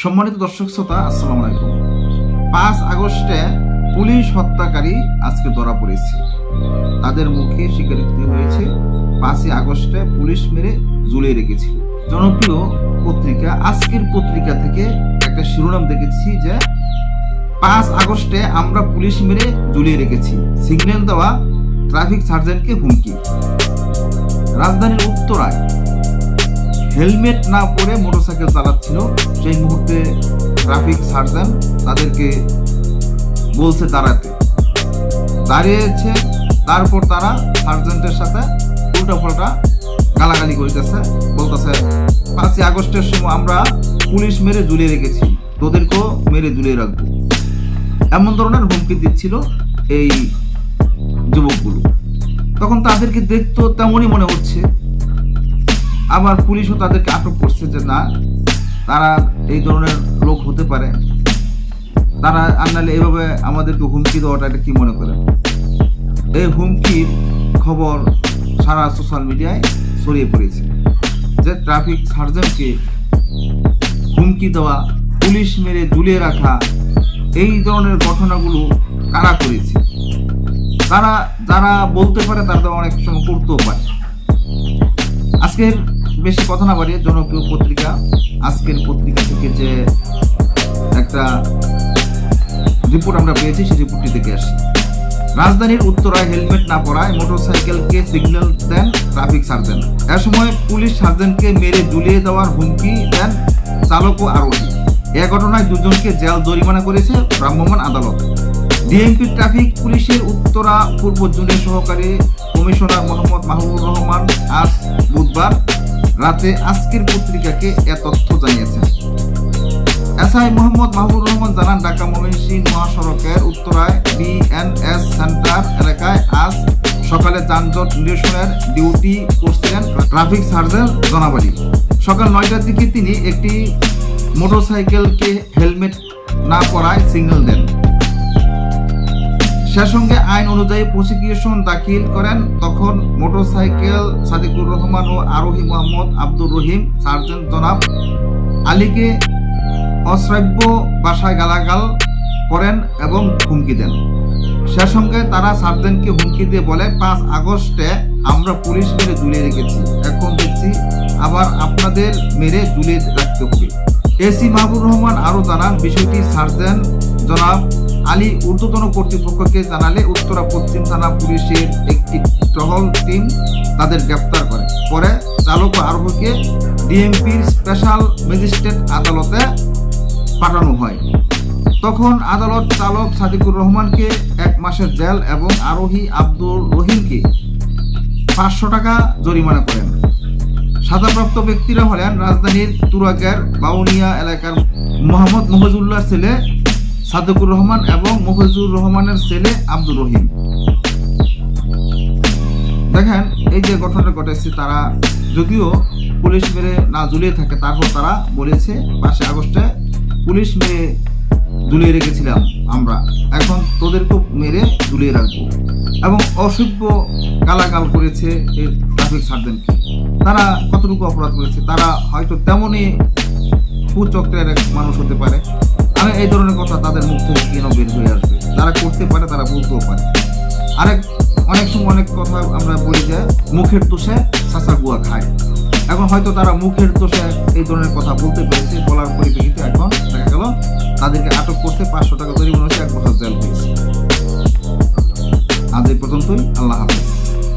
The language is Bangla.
সম্মানিত দর্শক শ্রোতা, আসসালামু আলাইকুম। পাঁচ আগস্টে পুলিশ হত্যাকারী আজকে ধরা পড়েছে। তাদের মুখে স্বীকারোক্তি হয়েছে, পাঁচই আগস্টে পুলিশ মেরে ঝুলিয়ে রেখেছিল জনপ্রিয় পত্রিকা, আজকের পত্রিকা থেকে একটা শিরোনাম দেখেছি যে, পাঁচ আগস্টে আমরা পুলিশ মেরে ঝুলিয়ে রেখেছি। সিগন্যাল দেওয়া ট্রাফিক সার্জেন্টকে হুমকি। রাজধানীর উত্তরায় হেলমেট না পরে মোটরসাইকেল চালাচ্ছিল। সেই মুহূর্তে ট্রাফিক সার্জন তাদেরকে বলছে দাঁড়াতে। দাঁড়িয়েছে, তারপর তারা সার্জেন্টের সাথে উল্টা পাল্টা গালাগালি করিতেছে, বলতেছে, পাঁচই আগস্টের সময় আমরা পুলিশ মেরে ঝুলিয়ে রেখেছি, তোদেরকেও মেরে ঝুলিয়ে রাখব। এমন ধরনের হুমকি দিচ্ছিল এই যুবকগুলো। তখন তাদেরকে দেখতো তেমনই মনে হচ্ছে আবার পুলিশও তাদেরকে আটক করছে যে না, তারা এই ধরনের লোক হতে পারে। তারা আননালে এভাবে আমাদেরকে হুমকি দেওয়াটা এটা কী মনে করেন? এই হুমকির খবর সারা সোশ্যাল মিডিয়ায় ছড়িয়ে পড়েছে যে ট্রাফিক সার্জনকে হুমকি দেওয়া, পুলিশ মেরে ঝুলিয়ে রাখা, এই ধরনের ঘটনাগুলো কারা করেছে? তারা, যারা বলতে পারে তারা অনেক সময় করতেও পারে। আজকের বেশি কথা না বাড়িয়ে জনপ্রিয় পত্রিকা, আজকের পত্রিকা থেকে যে একটা রিপোর্ট আমরা পেয়েছি, সেই রিপোর্টটি থেকে আসি। রাজধানীর উত্তরায় হেলমেট না পরায় মোটরসাইকেলকে সিগন্যাল দেন ট্রাফিক সার্জন এ সময় পুলিশ সার্জনকে মেরে ঝুলিয়ে দেওয়ার হুমকি দেন চালক ও আরোহী। এ ঘটনায় দুজনকে জেল জরিমানা করেছে ভ্রাম্যমাণ আদালত। ডিএমপি ট্রাফিক পুলিশের উত্তরা পূর্ব জোনের সহকারী কমিশনার মোহাম্মদ মাহবুব রহমান আজ বুধবার রাতে আজকের পত্রিকাকে এ তথ্য জানিয়েছেন। এসআই মোহাম্মদ মাহবুব রহমান জানান, ঢাকা ময়মনসিংহ মহাসড়কের উত্তরায় বিএনএস সেন্টার এলাকায় আজ সকালে যানজট নিরসনের ডিউটি করছিলেন ট্রাফিক সার্জন জনাবালি সকাল নয়টার দিকে তিনি একটি মোটরসাইকেলকে হেলমেট না পরায় সিগন্যাল দেন। সে সঙ্গে আইন অনুযায়ী প্রসিকিউশন দাখিল করেন তখন মোটরসাইকেল সাদিকুর রহমান ও আরোহী মোহাম্মদ আব্দুর রহিম, সার্জেন্ট জনাব আলীকে অশ্রাব্য ভাষায় গালাগাল করেন এবং হুমকি দেন। সে সঙ্গে তারা সার্জেন্টকে হুমকি দিয়ে বলে, পাঁচ আগস্টে আমরা পুলিশ মেরে ঝুলিয়ে রেখেছি। এখন দেখছি আবার আপনাদের মেরে ঝুলিয়ে রাখতে হবে। এসি মাহবুব রহমান আরও জানান, বিষয়টি সার্জেন্ট জনাব আলী ঊর্ধ্বতন কর্তৃপক্ষকে জানালে উত্তরা পশ্চিম থানা পুলিশের একটি টহল টিম তাদের গ্রেপ্তার করে। পরে চালক আরোহীকে ডিএমপির স্পেশাল ম্যাজিস্ট্রেট আদালতে পাঠানো হয়। তখন আদালত চালক সাদিকুর রহমানকে এক মাসের জেল এবং আরোহী আব্দুল রহিমকে পাঁচশো টাকা জরিমানা করেন। সাজাপ্রাপ্ত ব্যক্তিরা হলেন রাজধানীর তুরাগের বাউনিয়া এলাকার মোহাম্মদ মফিজুল্লাহর ছেলে সাদেকুর রহমান এবং মফিজুর রহমানের ছেলে আব্দুর রহিম। দেখেন, এই যে ঘটনাটা ঘটেছে, তারা যদিও পুলিশ মেরে না ঝুলিয়ে থাকে, তারপর তারা বলেছে, পাঁচই আগস্টে পুলিশ মেরে ঝুলিয়ে রেখেছিলাম আমরা। এখন তোদেরকেও মেরে ঝুলিয়ে রাখব। এবং অসভ্য গালাগাল করেছে এই ট্রাফিক সার্জেন্টকে তারা কতটুকু অপরাধ করেছে? তারা হয়তো তেমনই কুচক্রের এক মানুষ হতে পারে। আমি এই ধরনের কথা তাদের মুখ থেকে কেন বের হয়ে আসবে। তারা করতে পারে, তারা বলতেও পারে। আরেক, অনেক সময় অনেক কথা আমরা বলি যে, মুখের দোষে সাঁচা গুয়া খায়। এখন হয়তো তারা মুখের দোষে এই ধরনের কথা বলতে পেরেছে, বলার পরিপ্রেক্ষিতে এখন